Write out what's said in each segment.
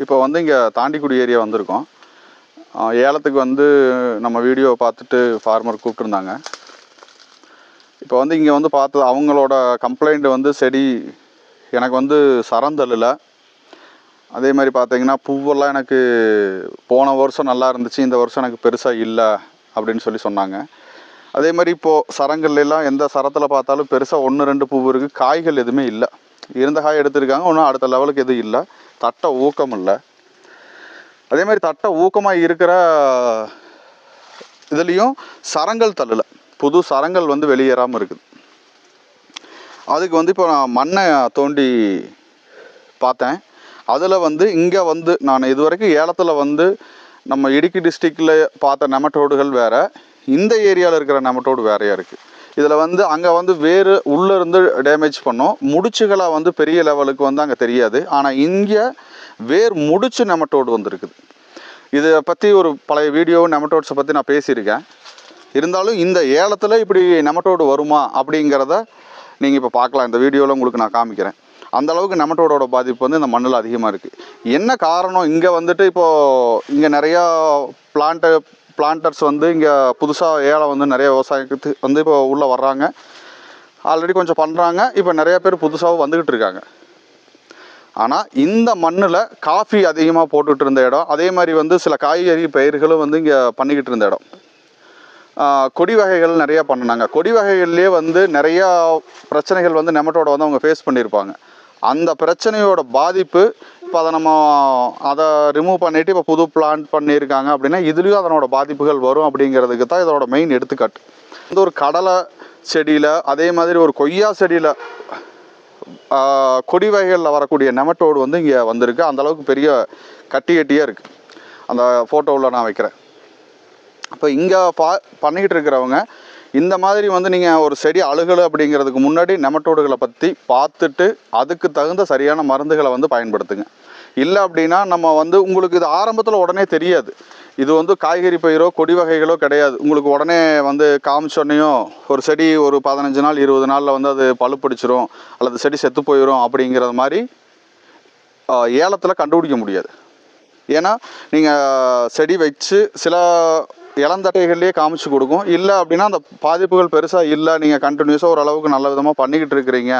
இப்போ வந்து இங்கே தாண்டிக்குடி ஏரியா வந்திருக்கோம். ஏலத்துக்கு வந்து நம்ம வீடியோ பார்த்துட்டு ஃபார்மர் கூப்பிட்டுருந்தாங்க. இப்போ வந்து இங்கே வந்து பார்த்து அவங்களோட கம்ப்ளைண்ட் வந்து செடி எனக்கு வந்து சரந்தல்லில் அதே மாதிரி பார்த்தீங்கன்னா பூவெல்லாம் எனக்கு போன வருஷம் நல்லா இருந்துச்சு இந்த வருஷம் எனக்கு பெருசாக இல்லை அப்படின்னு சொல்லி சொன்னாங்க. அதே மாதிரி இப்போது சரங்கள்லாம் எந்த சரத்தில் பார்த்தாலும் பெருசாக ஒன்று ரெண்டு பூ இருக்குது காய்கள் எதுவுமே இல்லை. இருந்த காய் எடுத்திருக்காங்க. ஒன்றும் அடுத்த லெவலுக்கு எதுவும் இல்லை. தட்டை ஊக்கம் இல்லை. அதே மாதிரி தட்டை ஊக்கமாக இருக்கிற இதுலேயும் சரங்கள் தள்ளல. புது சரங்கள் வந்து வெளியேறாமல் இருக்குது. அதுக்கு வந்து இப்போ நான் மண்ணை தோண்டி பார்த்தேன். அதில் வந்து இங்கே வந்து நான் இது வரைக்கும் ஏலத்தில் வந்து நம்ம இடுக்கி டிஸ்ட்ரிக்டில் பார்த்த நெமட்டோடுகள் வேறு. இந்த ஏரியாவில் இருக்கிற நெமட்டோடு வேறையாக இருக்குது இதில் வந்து அங்கே வந்து வேறு உள்ளே இருந்து டேமேஜ் பண்ணோம். முடிச்சுகளாக வந்து பெரிய லெவலுக்கு வந்து அங்கே தெரியாது. ஆனால் இங்கே வேர் முடிச்சு நெமட்டோடு வந்திருக்குது. இதை பற்றி ஒரு பழைய வீடியோ நெமட்டோட்ஸை பற்றி நான் பேசியிருக்கேன். இருந்தாலும் இந்த ஏலத்தில் இப்படி நெமட்டோடு வருமா அப்படிங்கிறத நீங்கள் இப்போ பார்க்கலாம். இந்த வீடியோவில் உங்களுக்கு நான் காமிக்கிறேன். அந்த அளவுக்கு நெமட்டோடோட பாதிப்பு வந்து இந்த மண்ணில் அதிகமாக இருக்குது என்ன காரணம்? இங்கே வந்துட்டு இப்போது இங்கே நிறையா பிளான்ட்டு பிளான்டர்ஸ் வந்து இங்கே புதுசாக ஏலம் வந்து நிறைய விவசாயத்துக்கு வந்து இப்போ உள்ளே வர்றாங்க. ஆல்ரெடி கொஞ்சம் பண்ணுறாங்க இப்போ நிறைய பேர் புதுசாகவும் வந்துக்கிட்டு இருக்காங்க. ஆனால் இந்த மண்ணில் காஃபி அதிகமாக போட்டுட்டு இருந்த இடம் அதே மாதிரி வந்து சில காய்கறி பயிர்களும் வந்து இங்கே பண்ணிக்கிட்டு இருந்த இடம். கொடி வகைகள் நிறையா பண்ணினாங்க. கொடி வகைகள்லேயே வந்து நிறையா பிரச்சனைகள் வந்து நெமட்டோட வந்து அவங்க ஃபேஸ் பண்ணியிருப்பாங்க அந்த பிரச்சனையோட பாதிப்பு இப்போ அதை நம்ம அதை ரிமூவ் பண்ணிவிட்டு இப்போ புது பிளான் பண்ணியிருக்காங்க அப்படின்னா இதுலேயும் அதனோட பாதிப்புகள் வரும் அப்படிங்கிறதுக்கு தான் இதோட மெயின் எடுத்துக்காட்டு. இந்த ஒரு கடலை செடியில் அதே மாதிரி ஒரு கொய்யா செடியில் கொடி வகைகளில் வரக்கூடிய நெமட்டோடு வந்து இங்கே வந்திருக்கு. அந்தளவுக்கு பெரிய கட்டி கட்டியாக இருக்குது அந்த ஃபோட்டோவில் நான் வைக்கிறேன். அப்போ இங்கே பா பண்ணிக்கிட்டு இருக்கிறவங்க இந்த மாதிரி வந்து நீங்கள் ஒரு செடி அழுகலை அப்படிங்கிறதுக்கு முன்னாடி நெமட்டோடுகளை பற்றி பார்த்துட்டு அதுக்கு தகுந்த சரியான மருந்துகளை வந்து பயன்படுத்துங்க. இல்லை அப்படின்னா நம்ம வந்து உங்களுக்கு இது ஆரம்பத்தில் உடனே தெரியாது. இது வந்து காய்கறி பயிரோ கொடி வகைகளோ கிடையாது. உங்களுக்கு உடனே வந்து காமிச்சோன்னையும் ஒரு செடி ஒரு பதினஞ்சு நாள் இருபது நாளில் வந்து அது பழுப்பிடிச்சிரும் அல்லது செடி செத்து போயிடும் அப்படிங்கிறது மாதிரி ஏலத்தில் கண்டுபிடிக்க முடியாது. ஏன்னா நீங்கள் செடி வச்சு சில இளந்தட்டைகள்லேயே காமிச்சு கொடுக்கும். இல்லை அப்படின்னா அந்த பாதிப்புகள் பெருசாக இல்லை. நீங்கள் கண்டினியூஸாக ஓரளவுக்கு நல்ல விதமாக பண்ணிக்கிட்டு இருக்கிறீங்க.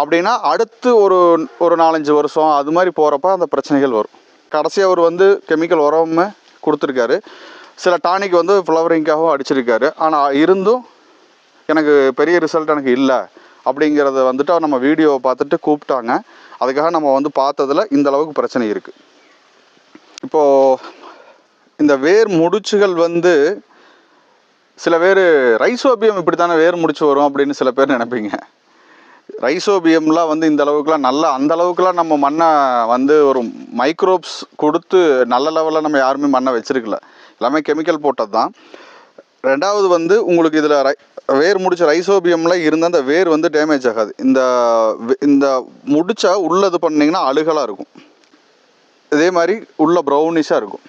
அப்படின்னா அடுத்து ஒரு ஒரு நாலஞ்சு வருஷம் அது மாதிரி போகிறப்ப அந்த பிரச்சனைகள் வரும். கடைசியாக அவர் வந்து கெமிக்கல் உரமே கொடுத்துருக்காரு. சில டானிக் வந்து ஃப்ளவரிங்காகவும் அடிச்சிருக்காரு. ஆனால் இருந்தும் எனக்கு பெரிய ரிசல்ட் எனக்கு இல்லை அப்படிங்கிறத வந்துட்டு நம்ம வீடியோவை பார்த்துட்டு கூப்பிட்டாங்க. அதுக்காக நம்ம வந்து பார்த்ததுல இந்த அளவுக்கு பிரச்சனை இருக்குது இப்போது இந்த வேர் முடிச்சுகள் வந்து சில பேர் ரைசோபியம் இப்படி தானே வேர் முடிச்சு வரும் அப்படின்னு சில பேர் நினைப்பீங்க. ரைசோபியம்லாம் வந்து இந்த அளவுக்குலாம் நல்ல அந்த அளவுக்குலாம் நம்ம மண்ணை வந்து ஒரு மைக்ரோப்ஸ் கொடுத்து நல்ல லெவலில் நம்ம யாருமே மண்ணை வச்சிருக்கல. எல்லாமே கெமிக்கல் போட்டது தான் ரெண்டாவது வந்து உங்களுக்கு இதில் ரை வேர் முடிச்ச ரைசோபியம்ல இருந்தால் அந்த வேர் வந்து டேமேஜ் ஆகாது. இந்த இந்த முடிச்சா உள்ளது பண்ணிங்கன்னா அழுகலாக இருக்கும். இதே மாதிரி உள்ள ப்ரௌனிஷாக இருக்கும்.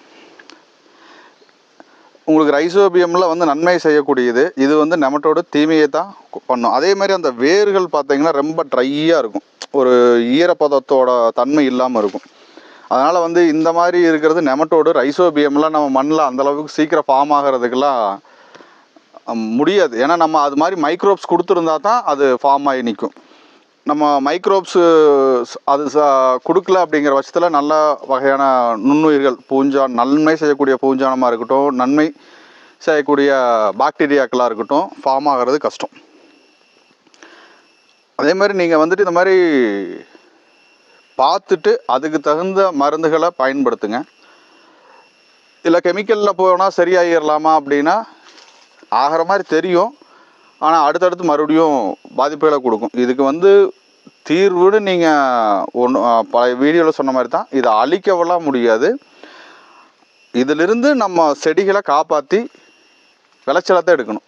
உங்களுக்கு ரைசோபியமில் வந்து நன்மை செய்யக்கூடியது. இது வந்து நெமட்டோட தீமையை தான் பண்ணும். அதே மாதிரி அந்த வேர்கள் பார்த்தீங்கன்னா ரொம்ப ட்ரையாக இருக்கும். ஒரு ஈரப்பதத்தோட தன்மை இல்லாமல் இருக்கும். அதனால் வந்து இந்த மாதிரி இருக்கிறது நெமட்டோடு ரைசோபியம்லாம் நம்ம மண்ணில் அந்தளவுக்கு சீக்கிரம் ஃபார்ம் ஆகிறதுக்கெல்லாம் முடியாது. ஏன்னா நம்ம அது மாதிரி மைக்ரோப்ஸ் கொடுத்துருந்தா தான் அது ஃபார்ம் ஆகி நிற்கும் நம்ம மைக்ரோப்ஸு அது ச கொடுக்கல அப்படிங்கிற பட்சத்தில் நல்ல வகையான நுண்ணுயிர்கள் பூஞ்சான் நன்மை செய்யக்கூடிய பூஞ்சானமாக இருக்கட்டும் நன்மை செய்யக்கூடிய பாக்டீரியாக்களாக இருக்கட்டும் ஃபார்ம் ஆகிறது கஷ்டம். அதே மாதிரி நீங்கள் வந்துட்டு இந்த மாதிரி பார்த்துட்டு அதுக்கு தகுந்த மருந்துகளை பயன்படுத்துங்க. இல்லை கெமிக்கலில் போனால் சரியாகிடலாமா அப்படின்னா ஆகிற மாதிரி தெரியும். ஆனால் அடுத்தடுத்து மறுபடியும் பாதிப்புகளை கொடுக்கும். இதுக்கு வந்து தீர்வுன்னு நீங்கள் ஒன்று பழைய வீடியோவில் சொன்ன மாதிரி தான். இதை அழிக்கவெல்லாம் முடியாது. இதிலிருந்து நம்ம செடிகளை காப்பாற்றி விளைச்சலத்தை எடுக்கணும்.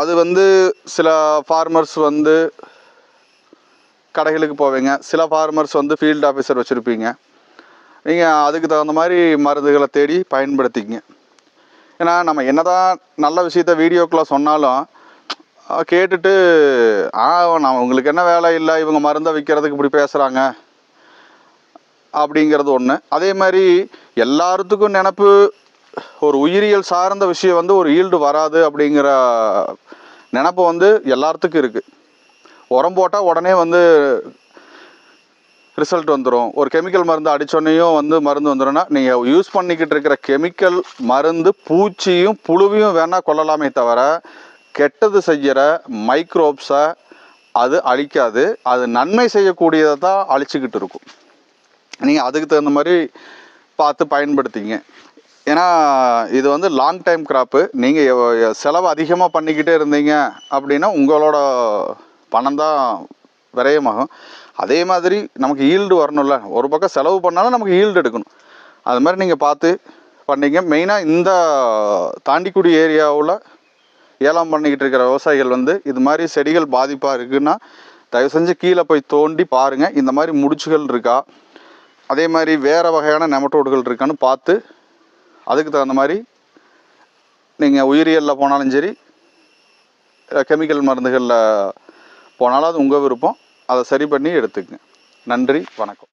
அது வந்து சில ஃபார்மர்ஸ் வந்து கடைகளுக்கு போவீங்க. சில ஃபார்மர்ஸ் வந்து ஃபீல்டு ஆஃபீஸர் வச்சுருப்பீங்க. நீங்கள் அதுக்கு தகுந்த மாதிரி மருந்துகளை தேடி பயன்படுத்திக்கங்க. ஏன்னா நம்ம என்னதான் நல்ல விஷயத்த வீடியோக்குள்ளே சொன்னாலும் கேட்டுட்டு ஆ நான் உங்களுக்கு என்ன வேலை இல்லை? இவங்க மருந்தை விற்கிறதுக்கு இப்படி பேசுகிறாங்க அப்படிங்கிறது ஒன்று அதே மாதிரி எல்லாத்துக்கும் நினப்பு ஒரு உயிரியல் சார்ந்த விஷயம் வந்து ஒரு ஈல்டு வராது அப்படிங்கிற நினப்பு வந்து எல்லாத்துக்கும் இருக்குது உரம் போட்டால் உடனே வந்து ரிசல்ட் வந்துடும் ஒரு கெமிக்கல் மருந்து அடித்தோடனையும் வந்து மருந்து வந்துடும்னா நீங்கள் யூஸ் பண்ணிக்கிட்டு இருக்கிற கெமிக்கல் மருந்து பூச்சியும் புழுவையும் வேணால் கொல்லலாமே தவிர கெட்டது செய்கிற மைக்ரோப்ஸை அது அழிக்காது. அது நன்மை செய்யக்கூடியதை தான் அழிச்சிக்கிட்டு இருக்கும். நீங்கள் அதுக்கு தகுந்த மாதிரி பார்த்து பயன்படுத்திங்க. ஏன்னா இது வந்து லாங் டைம் கிராப்பு நீங்கள் செலவு அதிகமாக பண்ணிக்கிட்டே இருந்தீங்க அப்படின்னா உங்களோட பணம் தான் விரயமாகும். அதே மாதிரி நமக்கு ஈல்டு வரணும்ல. ஒரு பக்கம் செலவு பண்ணாலும் நமக்கு ஈல்டு எடுக்கணும். அது மாதிரி நீங்கள் பார்த்து பண்ணீங்க. மெயினாக இந்த தாண்டிக்குடி ஏரியாவில் ஏலம் பண்ணிக்கிட்டு இருக்கிற விவசாயிகள் வந்து இது மாதிரி செடிகள் பாதிப்பாக இருக்குன்னா தயவு செஞ்சு கீழே போய் தோண்டி பாருங்கள் இந்த மாதிரி முடிச்சுகள் இருக்கா? அதே மாதிரி வேறு வகையான நெமட்டோடுகள் இருக்கான்னு பார்த்து அதுக்கு தகுந்த மாதிரி நீங்கள் உயிரியலில் போனாலும் சரி கெமிக்கல் மருந்துகளில் போனாலும் அது உங்கள் விருப்பம். அதை சரி பண்ணி எடுத்துக்கங்க. நன்றி வணக்கம்.